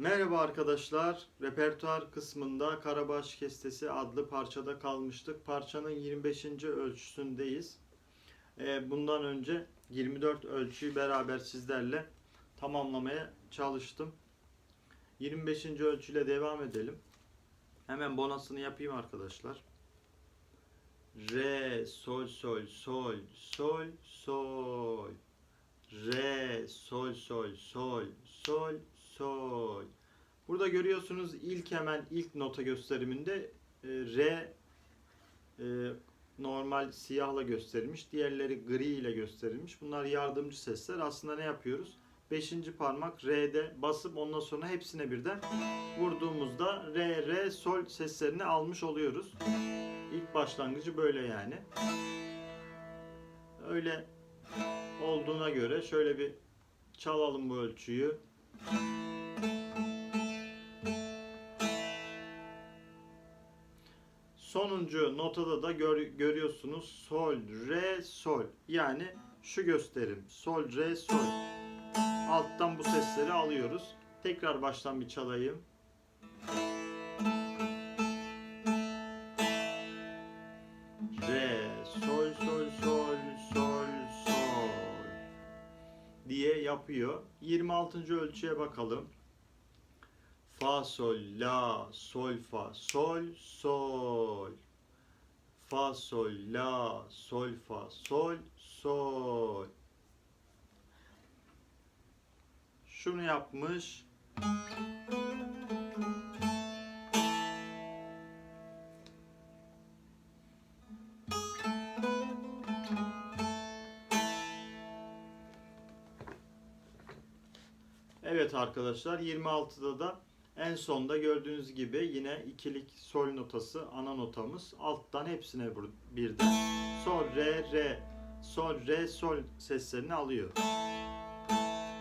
Merhaba arkadaşlar. Repertuar kısmında Karabaş Kestesi adlı parçada kalmıştık. Parçanın 25. ölçüsündeyiz. Ee, Bundan önce 24 ölçüyü beraber sizlerle tamamlamaya çalıştım. 25. ölçüyle devam edelim. Hemen bonasını yapayım arkadaşlar. Re, sol, sol, sol, sol, sol. Re, sol, sol, sol, sol, sol. Burada görüyorsunuz ilk hemen ilk nota gösteriminde e, re e, normal siyahla gösterilmiş. Diğerleri gri ile gösterilmiş. Bunlar yardımcı sesler. Aslında ne yapıyoruz? Beşinci parmak R'de basıp ondan sonra hepsine birden vurduğumuzda re, re, sol seslerini almış oluyoruz. İlk başlangıcı böyle yani. Öyle olduğuna göre şöyle bir çalalım bu ölçüyü. Sonuncu notada da gör- görüyorsunuz sol, re, sol. Yani şu gösterim. Sol, re, sol. Alttan bu sesleri alıyoruz. Tekrar baştan bir çalayım. Re, sol, sol, sol, sol, sol diye yapıyor. 26. ölçüye bakalım. Fa, sol, la, sol, fa, sol, sol. Fa, sol, la, sol, fa, sol, sol. Şunu yapmış. Evet arkadaşlar 26'da da en sonda gördüğünüz gibi yine ikilik sol notası ana notamız. Alttan hepsine birden sol re re sol re sol seslerini alıyor.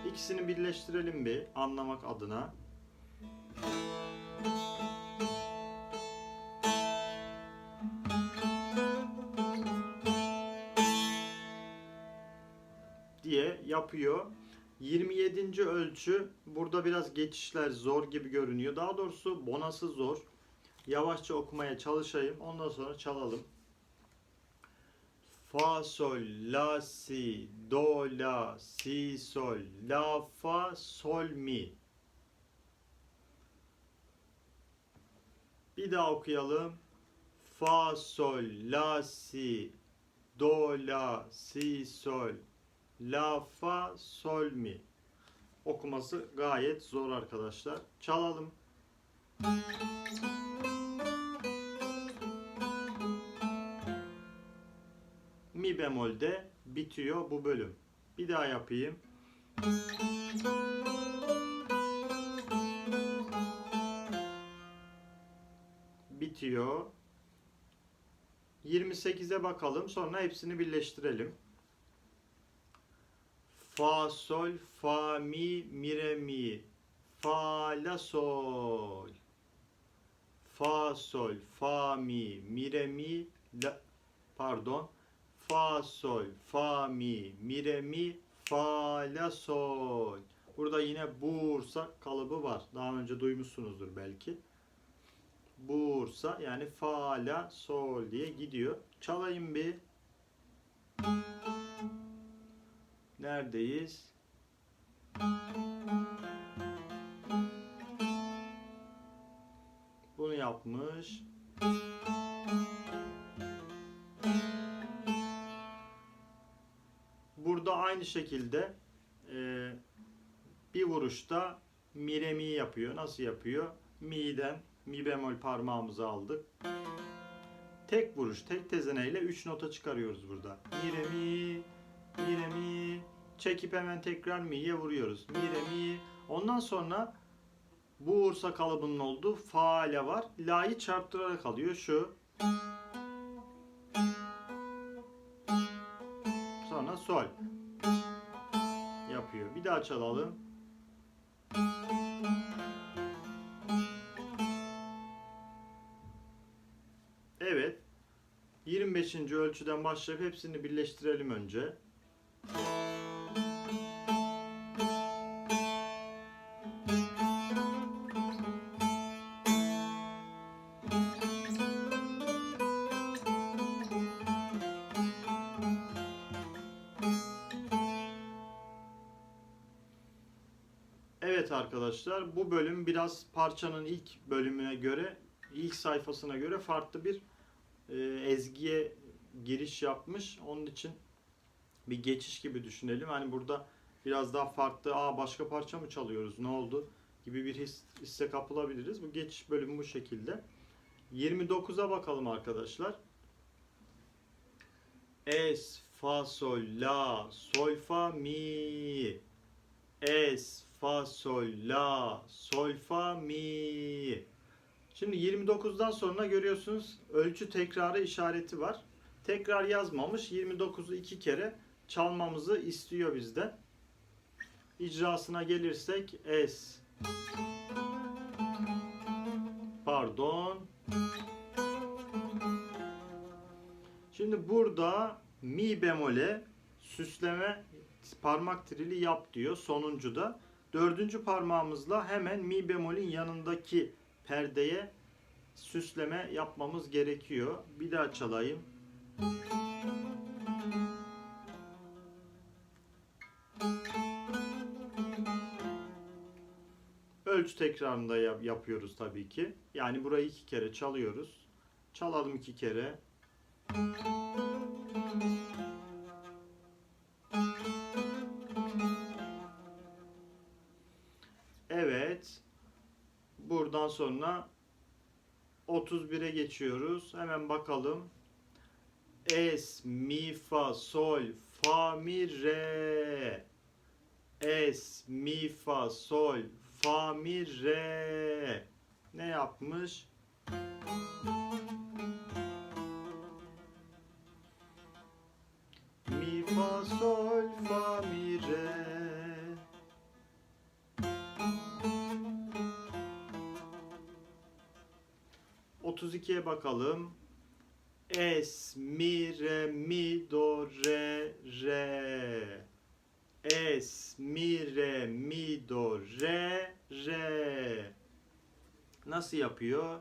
İkisini birleştirelim bir anlamak adına. diye yapıyor. 27. ölçü burada biraz geçişler zor gibi görünüyor. Daha doğrusu bonası zor. Yavaşça okumaya çalışayım. Ondan sonra çalalım. Fa sol la si do la si sol la fa sol mi. Bir daha okuyalım. Fa sol la si do la si sol La, fa, sol, mi. Okuması gayet zor arkadaşlar. Çalalım. Mi bemolde bitiyor bu bölüm. Bir daha yapayım. Bitiyor. 28'e bakalım. Sonra hepsini birleştirelim. Fa sol fa mi mi re mi. Fa la sol. Fa sol fa mi mi re mi la pardon. Fa sol fa mi mi re mi fa la sol. Burada yine Bursa kalıbı var. Daha önce duymuşsunuzdur belki. Bursa yani fa la sol diye gidiyor. Çalayım bir Neredeyiz? Bunu yapmış. Burada aynı şekilde e, bir vuruşta mi re mi yapıyor. Nasıl yapıyor? Mi'den mi bemol parmağımızı aldık. Tek vuruş, tek tezeneyle 3 nota çıkarıyoruz burada. Mi re mi, mi re mi. Çekip hemen tekrar mi'ye vuruyoruz. Mi re mi. Ondan sonra bu Ursa kalıbının olduğu faale var. La'yı çarptırarak alıyor. Şu. Sonra sol. Yapıyor. Bir daha çalalım. Evet. 25. ölçüden başlayıp hepsini birleştirelim önce. Evet arkadaşlar bu bölüm biraz parçanın ilk bölümüne göre ilk sayfasına göre farklı bir e, ezgiye giriş yapmış. Onun için bir geçiş gibi düşünelim. Hani burada biraz daha farklı aa başka parça mı çalıyoruz ne oldu gibi bir his, hisse kapılabiliriz. Bu geçiş bölümü bu şekilde. 29'a bakalım arkadaşlar. Es, fa, sol, la, sol, fa, mi. Es, fa, sol, la, sol, fa, mi. Şimdi 29'dan sonra görüyorsunuz ölçü tekrarı işareti var. Tekrar yazmamış. 29'u iki kere çalmamızı istiyor bizden. İcrasına gelirsek es. Pardon. Şimdi burada mi bemole süsleme parmak trili yap diyor sonuncuda. Dördüncü parmağımızla hemen mi bemolün yanındaki perdeye süsleme yapmamız gerekiyor. Bir daha çalayım. Ölçü tekrarında yap- yapıyoruz tabii ki. Yani burayı iki kere çalıyoruz. Çalalım iki kere. Evet. Buradan sonra 31'e geçiyoruz. Hemen bakalım. Es, mi, fa, sol, fa, mi, re. Es, mi, fa, sol, fa, mi, re. Ne yapmış? 32'ye bakalım. Es, mi, re, mi, do, re, re. Es, mi, re, mi, do, re, re. Nasıl yapıyor?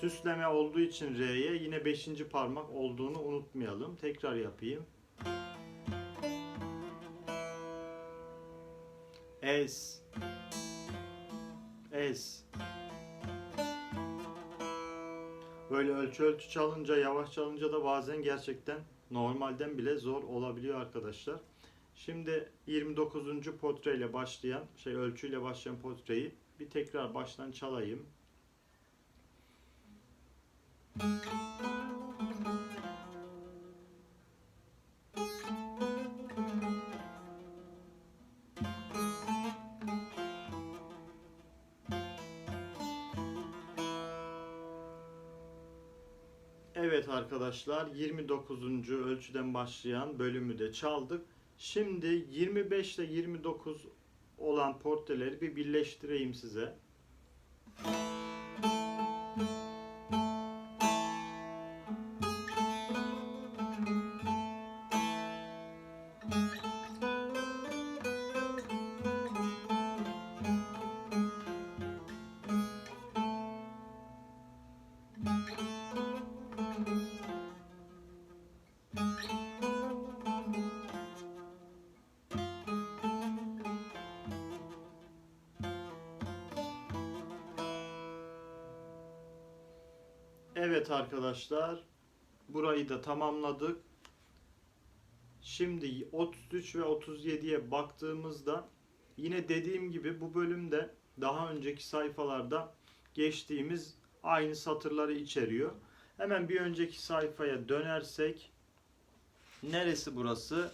Süsleme olduğu için R'ye yine 5. parmak olduğunu unutmayalım. Tekrar yapayım. Es. Es. Böyle ölçü ölçü çalınca, yavaş çalınca da bazen gerçekten normalden bile zor olabiliyor arkadaşlar. Şimdi 29. potreyle başlayan, şey ölçüyle başlayan potreyi bir tekrar baştan çalayım. Evet arkadaşlar 29. ölçüden başlayan bölümü de çaldık. Şimdi 25 ile 29 olan porteleri bir birleştireyim size. Evet arkadaşlar burayı da tamamladık. Şimdi 33 ve 37'ye baktığımızda yine dediğim gibi bu bölümde daha önceki sayfalarda geçtiğimiz aynı satırları içeriyor. Hemen bir önceki sayfaya dönersek neresi burası?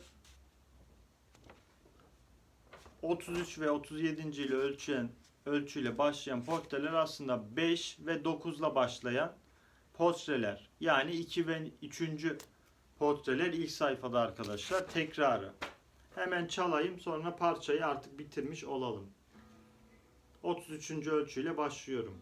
33 ve 37. ile ölçen ölçüyle başlayan portreler aslında 5 ve 9 ile başlayan portreler. Yani 2 ve 3. portreler ilk sayfada arkadaşlar. Tekrarı. Hemen çalayım sonra parçayı artık bitirmiş olalım. 33. ölçüyle başlıyorum.